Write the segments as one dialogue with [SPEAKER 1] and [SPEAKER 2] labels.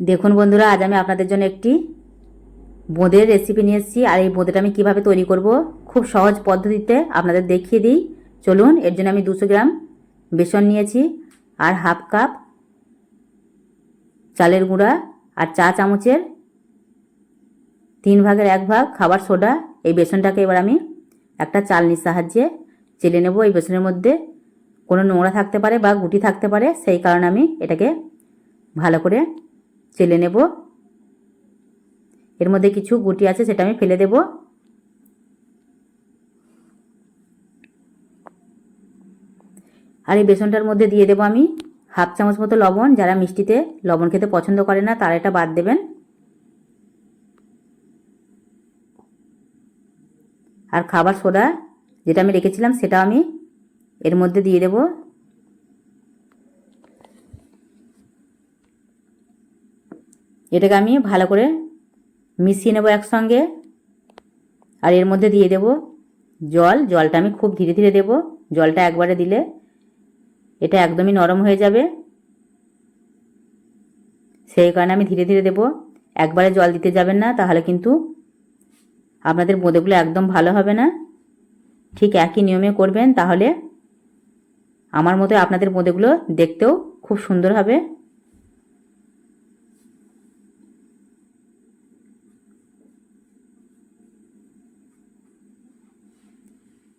[SPEAKER 1] দেখুন বন্ধুরা, আজ আমি আপনাদের জন্য একটি বোঁদের রেসিপি নিয়ে এসেছি। আর এই বোঁদেটা আমি কীভাবে তৈরি করব, খুব সহজ পদ্ধতিতে আপনাদের দেখিয়ে দিই। চলুন, এর জন্য আমি দুশো গ্রাম বেসন নিয়েছি আর হাফ কাপ চালের গুঁড়া আর চা চামচের তিন ভাগের এক ভাগ খাবার সোডা। এই বেসনটাকে এবার আমি একটা চালনির সাহায্যে চেলে নেব। এই বেসনের মধ্যে কোনো নোংরা থাকতে পারে বা গুটি থাকতে পারে, সেই কারণে আমি এটাকে ভালো করে চেলে নেব। এর মধ্যে কিছু গুটি আছে সেটা আমি ফেলে দেব। আর এই বেসনটার মধ্যে দিয়ে দেবো আমি হাফ চামচ মতো লবণ। যারা মিষ্টিতে লবণ খেতে পছন্দ করে না, তারা এটা বাদ দেবেন। আর খাবার সোডা যেটা আমি রেখেছিলাম সেটা আমি এর মধ্যে দিয়ে দেব। এটাকে আমি ভালো করে মিশিয়ে নেব একসঙ্গে। আর এর মধ্যে দিয়ে দেব জল। জলটা আমি খুব ধীরে ধীরে দেব। জলটা একবারে দিলে এটা একদমই নরম হয়ে যাবে। সেই কারণে আমি ধীরে ধীরে দেব। একবারে জল দিতে যাবেন না, তাহলে কিন্তু আপনাদের বোঁদেগুলো একদম ভালো হবে না। ঠিক একই নিয়মে করবেন, তাহলে আমার মতো আপনাদের বোঁদেগুলো দেখতেও খুব সুন্দর হবে।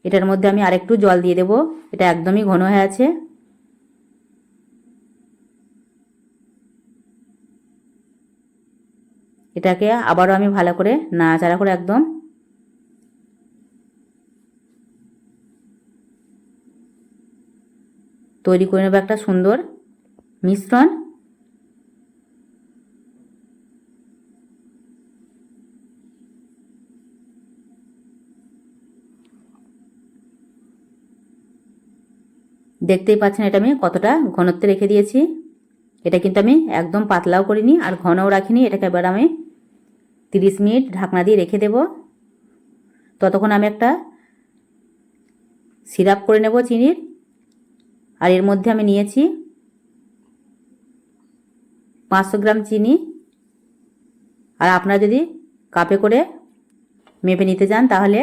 [SPEAKER 1] এটার মধ্যে আমি আরেকটু জল দিয়ে দেব। এটা একদমই ঘন হয়ে আছে। এটাকে আবারও আমি ভালো করে নাড়াচাড়া করে একদম। তৈরি করে নেব একটা সুন্দর মিশ্রণ। দেখতেই পাচ্ছেন এটা আমি কতটা ঘনত্বে রেখে দিয়েছি। এটা কিন্তু আমি একদম পাতলাও করিনি আর ঘনও রাখিনি। এটাকে এবার আমি তিরিশ মিনিট ঢাকনা দিয়ে রেখে দেব। ততক্ষণ আমি একটা সিরাপ করে নেব চিনির। আর এর মধ্যে আমি নিয়েছি পাঁচশো গ্রাম চিনি। আর আপনারা যদি কাপে করে মেপে নিতে চান তাহলে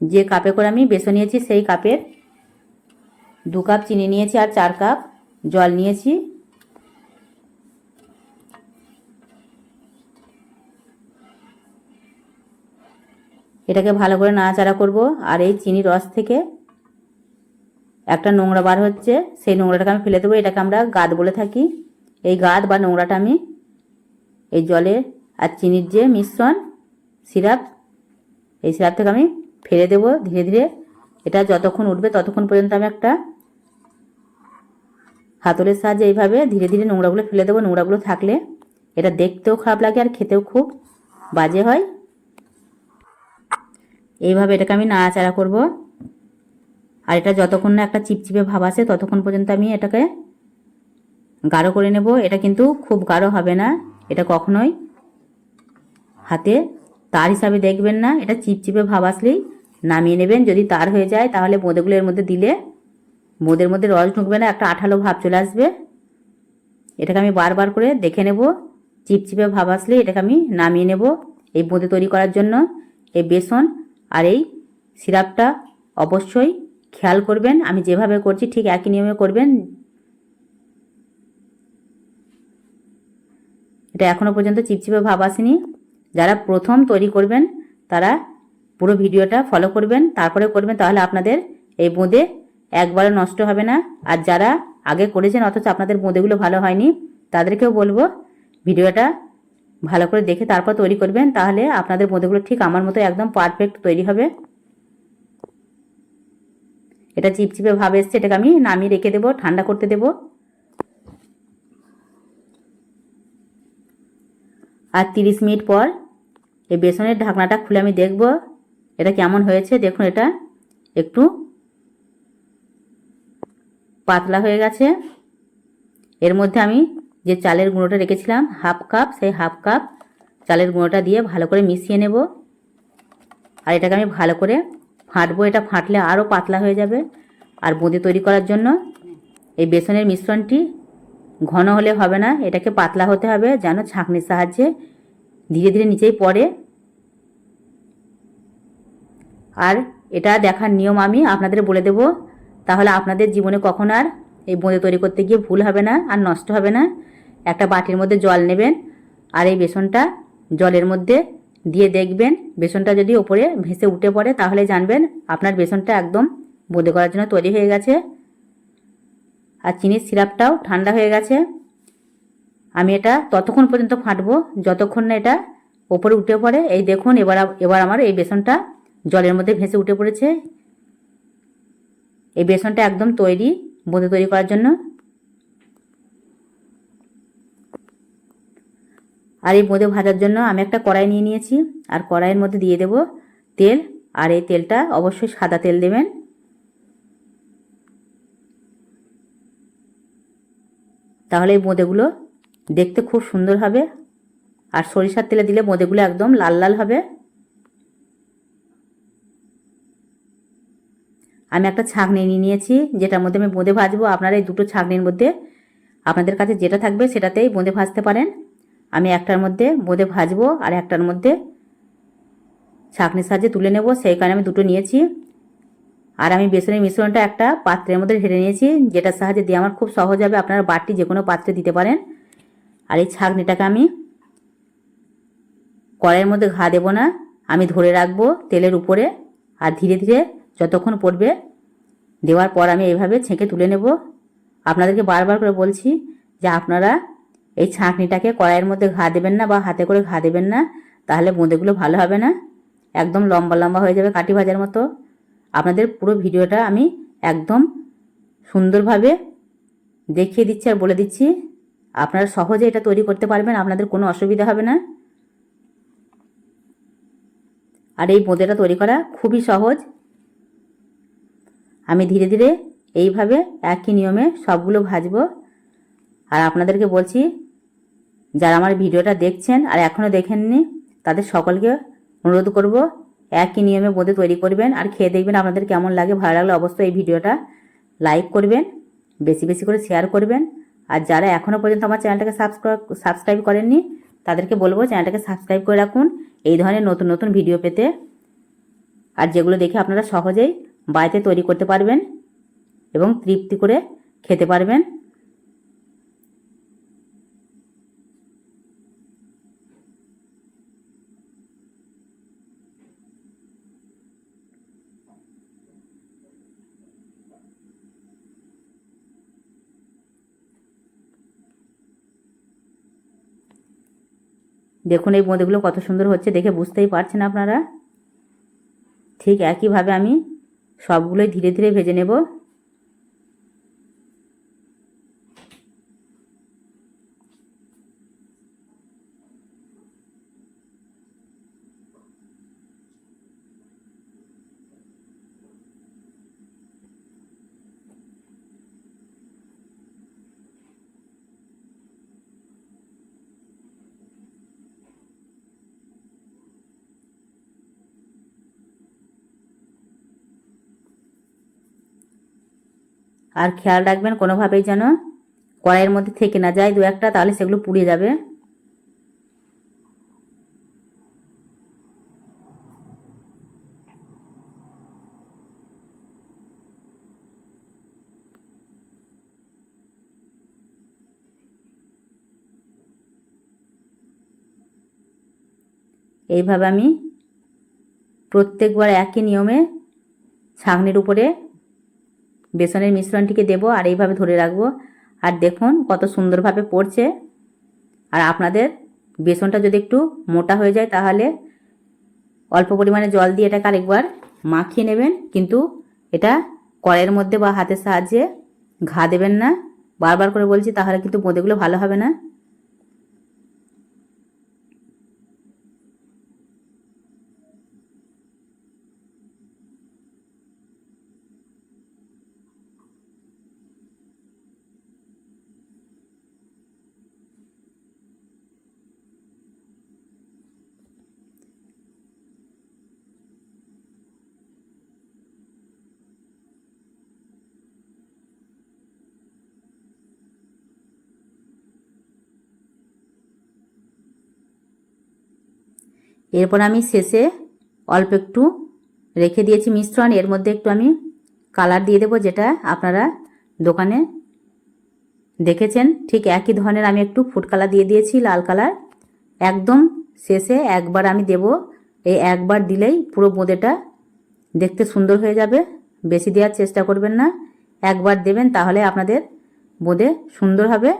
[SPEAKER 1] যে কাপে করে আমি বেসন নিয়েছি সেই কাপের দু কাপ চিনি নিয়েছি আর চার কাপ জল নিয়েছি। এটাকে ভালো করে নাড়াচাড়া করব আর এই চিনি রস থেকে একটা নোংরা বার হচ্ছে, সেই নোংরাটাকে আমি ফেলে দেবো। এটাকে আমরা গাদ বলে থাকি। এই গাদ বা নোংরাটা আমি এই জলে আর চিনির যে মিশ্রণ, সিরাপ, এই সিরাপ থেকে আমি ফেলে দেবো ধীরে ধীরে। এটা যতক্ষণ উঠবে ততক্ষণ পর্যন্ত আমি একটা হাতলের সাহায্যে এইভাবে ধীরে ধীরে নোংরাগুলো ফেলে দেবো। নোংরাগুলো থাকলে এটা দেখতেও খারাপ লাগে আর খেতেও খুব বাজে হয়। এইভাবে এটাকে আমি নাড়াচাড়া করব। আর এটা যতক্ষণ না একটা চিপচিপে ভাব আসে, ততক্ষণ পর্যন্ত আমি এটাকে গাঢ় করে নেব। এটা কিন্তু খুব গাঢ় হবে না, এটা কখনোই হাতে তার হিসাবে দেখবেন না। এটা চিপচিপে ভাব আসলেই নামিয়ে নেবেন। যদি তার হয়ে যায়, তাহলে বোঁদেগুলো এর মধ্যে দিলে বোঁদের মধ্যে রস ঢুকবে না, একটা আঠালো ভাব চলে আসবে। এটাকে আমি বারবার করে দেখে নেব, চিপচিপে ভাব আসলে এটাকে আমি নামিয়ে নেব এই বোঁদে তৈরি করার জন্য। এই বেসন আর এই সিরাপটা অবশ্যই খেয়াল করবেন, আমি যেভাবে করছি ঠিক একই নিয়মে করবেন। এটা এখনও পর্যন্ত চিপচিপে ভাব আসেনি। যারা প্রথম তৈরি করবেন, তারা পুরো ভিডিওটা ফলো করবেন, তারপরে করবেন, তাহলে আপনাদের এই বোঁদে একবারে নষ্ট হবে না। আর যারা আগে করেছেন, অথচ আপনাদের বোঁদেগুলো ভালো হয়নি, তাদেরকেও বলব ভিডিওটা ভালো করে দেখে তারপর তৈরি করবেন, তাহলে আপনাদের বোঁদেগুলো ঠিক আমার মতো একদম পারফেক্ট তৈরি হবে। এটা চিপচিপে ভাব এসছে, এটাকে আমি নামিয়ে রেখে দেবো, ঠান্ডা করতে দেবো। আর তিরিশ মিনিট পর এই বেসনের ঢাকনাটা খুলে আমি দেখব, এটা কেমন হয়েছে, দেখুন এটা একটু পাতলা হয়ে গেছে। এর মধ্যে আমি যে চালের গুঁড়োটা রেখেছিলাম, হাফ কাপ, সেই হাফ কাপ চালের গুঁড়োটা দিয়ে ভালো করে মিশিয়ে নেব। আর এটাকে আমি ভালো করে ফাটবো। এটা ফাটলে আরও পাতলা হয়ে যাবে। আর বোঁদে তৈরি করার জন্য এই বেসনের মিশ্রণটি ঘন হলে হবে না, এটাকে পাতলা হতে হবে যেন ছাঁকনির সাহায্যে ধীরে ধীরে নিচেই পড়ে। আর এটা দেখার নিয়ম আমি আপনাদের বলে দেব তাহলে আপনাদের জীবনে কখন আর এই বোঁদে তৈরি করতে গিয়ে ভুল হবে না, আর নষ্ট হবে না। একটা বাটির মধ্যে জল নেবেন, আর এই বেসনটা জলের মধ্যে দিয়ে দেখবেন। বেসনটা যদি ওপরে ভেসে উঠে পড়ে, তাহলে জানবেন আপনার বেসনটা একদম বোঁদে করার জন্য তৈরি হয়ে গেছে। আর চিনির সিরাপটাও ঠান্ডা হয়ে গেছে। আমি এটা ততক্ষণ পর্যন্ত ফাটবো, যতক্ষণ না এটা ওপরে উঠে পড়ে। এই দেখুন, এবার এবার আমার এই বেসনটা জলের মধ্যে ভেসে উঠে পড়েছে। এই বেসনটা একদম তৈরি, বোঁদে তৈরি করার জন্য। আর এই বোঁদে ভাজার জন্য আমি একটা কড়াই নিয়ে নিয়েছি, আর কড়াইয়ের মধ্যে দিয়ে দেব তেল, আর এই তেলটা অবশ্যই সাদা তেল দেবেন। তাহলে এই বোঁদেগুলো দেখতে খুব সুন্দর হবে, আর সরিষার তেলে দিলে বোঁদেগুলো একদম লাল লাল হবে। আমি একটা ছাঁকনি নিয়ে নিয়েছি, যেটার মধ্যে আমি বোঁদে ভাজবো। আপনারা এই দুটো ছাঁকনির মধ্যে আপনাদের কাছে যেটা থাকবে সেটাতেই বোঁদে ভাজতে পারেন। আমি একটার মধ্যে বোঁদে ভাজবো আর একটার মধ্যে ছাঁকনির সাহায্যে তুলে নেব। সেই কারণে আমি দুটো নিয়েছি। আর আমি বেসনের মিশ্রণটা একটা পাত্রের মধ্যে ঢেলে নিয়েছি, যেটার সাহায্যে দিয়ে আমার খুব সহজ হবে আপনারা বাটি যে কোনো পাত্রে দিতে পারেন। আর এই ছাঁকনিটাকে আমি কড়াইয়ের মধ্যে ঘা দেবো না। আমি ধরে রাখব তেলের উপরে আর ধীরে ধীরে যতক্ষণ পড়বে, দেওয়ার পর আমি এইভাবে ছেঁকে তুলে নেব। আপনাদেরকে বারবার করে বলছি যে আপনারা এই ছাঁকনিটাকে কড়াইয়ের মধ্যে ঘা দেবেন না বা হাতে করে ঘা দেবেন না, তাহলে বোঁদেগুলো ভালো হবে না। একদম লম্বা লম্বা হয়ে যাবে কাঠি ভাজার মতো। আপনাদের পুরো ভিডিওটা আমি একদম সুন্দরভাবে দেখিয়ে দিচ্ছি আর বলে দিচ্ছি। আপনারা সহজে এটা তৈরি করতে পারবেন, আপনাদের কোনো অসুবিধা হবে না। আর এই বোঁদেটা তৈরি করা খুবই সহজ। আমি ধীরে ধীরে এইভাবে একই নিয়মে সবগুলো ভাজব। আর আপনাদেরকে বলছি, যারা আমার ভিডিওটা দেখছেন আর এখনও দেখেননি, তাদের সকলকে অনুরোধ করব, একই নিয়মে বোঁদে তৈরি করবেন আর খেয়ে দেখবেন আপনাদের কেমন লাগে। ভালো লাগলে অবশ্যই এই ভিডিওটা লাইক করবেন, বেশি বেশি করে শেয়ার করবেন। আর যারা এখনও পর্যন্ত আমার চ্যানেলটাকে সাবস্ক্রাইব সাবস্ক্রাইব করেননি, তাদেরকে বলব চ্যানেলটাকে সাবস্ক্রাইব করে রাখুন। এই ধরনের নতুন নতুন ভিডিও পেতে। আর যেগুলো দেখে আপনারা সহজেই বাড়িতে তৈরি করতে পারবেন এবং তৃপ্তি করে খেতে পারবেন। দেখুন এই বোঁদেগুলো কত সুন্দর হচ্ছে, দেখে বুঝতেই পারছেন আপনারা। ঠিক একইভাবে আমি সবগুলোই ধীরে ধীরে ভেজে নেব। আর খেয়াল রাখবেন কোনোভাবেই যেন কড়াইয়ের মধ্যে থেকে না যায় দু একটা, তাহলে সেগুলো পুড়ে যাবে। এইভাবে আমি প্রত্যেকবার একই নিয়মে ছাঁকনির উপরে বেসনের মিশ্রণটিকে দেবো আর এইভাবে ধরে রাখব। আর দেখুন কত সুন্দরভাবে পড়ছে। আর আপনাদের বেসনটা যদি একটু মোটা হয়ে যায় তাহলে অল্প পরিমাণে জল দিয়ে এটাকে আরেকবার মাখিয়ে নেবেন। কিন্তু এটা কড়াইয়ের মধ্যে বা হাতের সাহায্যে ঘা দেবেন না। বারবার করে বলছি তাহলে কিন্তু বোঁদেগুলো ভালো হবে না। এরপর আমি শেষে অল্প একটু রেখে দিয়েছি মিশ্রণ। এর মধ্যে একটু আমি কালার দিয়ে দেবো যেটা আপনারা দোকানে দেখেছেন। ঠিক একই ধরনের আমি একটু ফুড কালার দিয়ে দিয়েছি, লাল কালার। একদম শেষে একবার আমি দেব। এই একবার দিলেই পুরো বোঁদেটা দেখতে সুন্দর হয়ে যাবে। বেশি দেওয়ার চেষ্টা করবেন না। একবার দেবেন তাহলে আপনাদের বোঁদে সুন্দর হবে।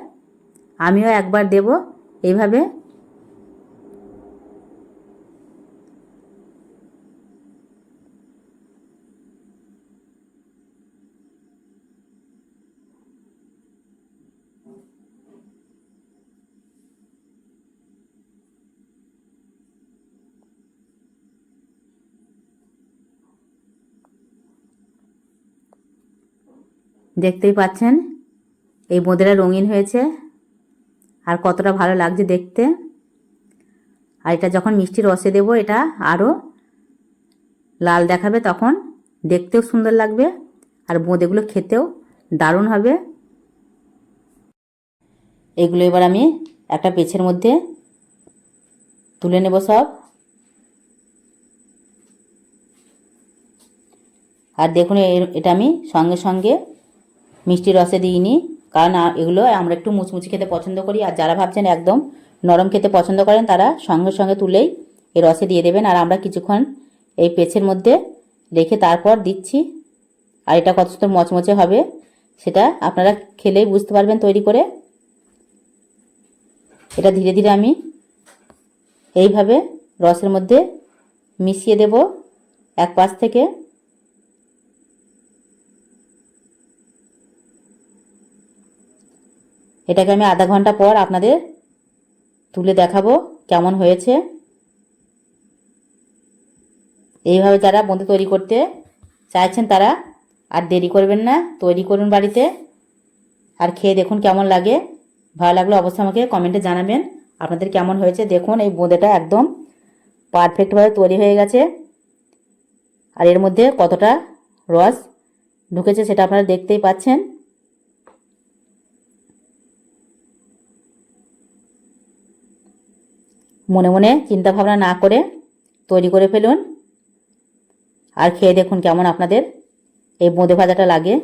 [SPEAKER 1] আমিও একবার দেব। এইভাবে দেখতেই পাচ্ছেন? এই বোঁদেরা রঙিন হয়েছে। আর কতটা ভালো লাগছে দেখতে। আর এটা যখন মিষ্টি রসে দেবো, এটা আরও লাল দেখাবে তখন। দেখতেও সুন্দর লাগবে। আর বোঁদেগুলো খেতেও দারুণ হবে। এগুলো এবার আমি একটা পেছের মধ্যে তুলে নেব সব। আর দেখুন এটা আমি সঙ্গে সঙ্গে মিষ্টি রসে দিইনি। কারণ এগুলো আমরা একটু মুচমুচি খেতে পছন্দ করি। আর যারা ভাবছেন একদম নরম খেতে পছন্দ করেন, তারা সঙ্গে সঙ্গে তুলেই এই রসে দিয়ে দেবেন। আর আমরা কিছুক্ষণ এই পেছের মধ্যে রেখে তারপর দিচ্ছি। আর এটা কত সুন্দর মচমচে হবে, সেটা আপনারা খেলেই বুঝতে পারবেন তৈরি করে। এটা ধীরে ধীরে আমি এইভাবে রসের মধ্যে মিশিয়ে দেব। এক পাশ থেকে এটাকে আমি আধা ঘণ্টা পর আপনাদের তুলে দেখাবো কেমন হয়েছে। এইভাবে যারা বন্ধু তৈরি করতে চাইছেন তারা আর দেরি করবেন না, তৈরি করুন বাড়িতে। আর খেয়ে দেখুন কেমন লাগে। ভালো লাগলে অবশ্যই আমাকে কমেন্টে জানাবেন আপনাদের কেমন হয়েছে। দেখুন এই বোঁদেটা একদম পারফেক্টভাবে তৈরি হয়ে গেছে। আর এর মধ্যে কতটা রস ঢুকেছে সেটা আপনারা দেখতেই পাচ্ছেন। মনে মনে চিন্তা ভাবনা না করে তৈরি করে ফেলুন। আর খেয়ে দেখুন কেমন আপনাদের। এই বোঁদে ভাজাটা লাগে।